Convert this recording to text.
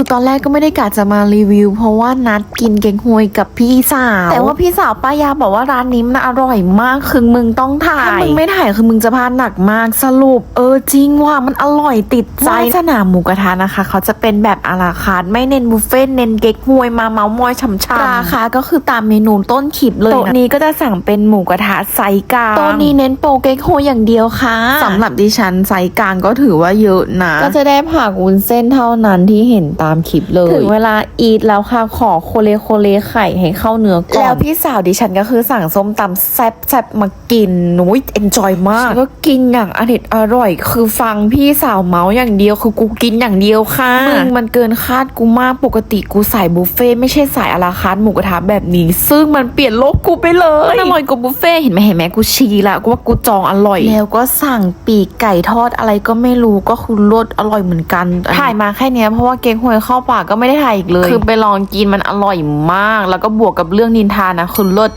คือตอนแรกก็ไม่ได้กะจะมารีวิว เพราะว่านัดกินเก๊กฮวยกับพี่สาว แต่ว่าพี่สาวป้ายาบอกว่าร้านนี้มันอร่อยมากคือมึงต้องถ่ายถ้ามึงไม่ถ่ายคือมึงจะพลาดหนักมากสรุป เออจริงว่ามันอร่อยติดใจสนามหมูกระทะนะคะ เขาจะเป็นแบบอาราคาร์ทไม่เน้นบุฟเฟ่ต์เน้นเก๊กฮวยมาเมาส์มอยช่ำๆราคาก็คือตามเมนูต้นคลิปเลยโต๊ะนี้ก็จะสั่งเป็นหมูกระทะไซส์กลางโต๊ะนี้เน้นโปรเก๊กฮวยอย่างเดียวค่ะสำหรับดิฉันไซส์กลางก็ถือว่าเยอะนะก็จะได้ผักวุ้นเส้นเท่านั้นที่เห็นตามคลิปเลย ถึงเวลาอีทแล้วค่ะขอโคเลโคเลไข่ให้เข้าเนื้อก่อน แล้วพี่สาวดิฉันก็คือสั่งส้มตำแซ่บแซ่บมากินหนุ้ยเอนจอยมากก็กินอย่างอเด็ดอร่อย คือฟังพี่สาวเมาส์อย่างเดียวคือกูกินอย่างเดียวค่ะมึงมันเกินคาดกูมากปกติกูสายบุฟเฟ่ต์ไม่ใช่สายอาราคาร์ทหมูกระทะแบบนี้ ซึ่งมันเปลี่ยนโลกกูไปเลยมันอร่อยกว่าบุฟเฟ่ต์เห็นไหมเห็นไหมกูชี้ละกูว่ากูจองอร่อย แล้วก็สั่งปีกไก่ทอดอะไรก็ไม่รู้ก็คือรสอร่อยเหมือนกันถ่ายมาแค่เนี้ยเพราะว่าเก๊กฮวยเข้าปากก็ไม่ได้ถ่ายอีกเลย คือไปลองกินมันอร่อยมาก แล้วก็บวกกับเรื่องนินทานะคือรส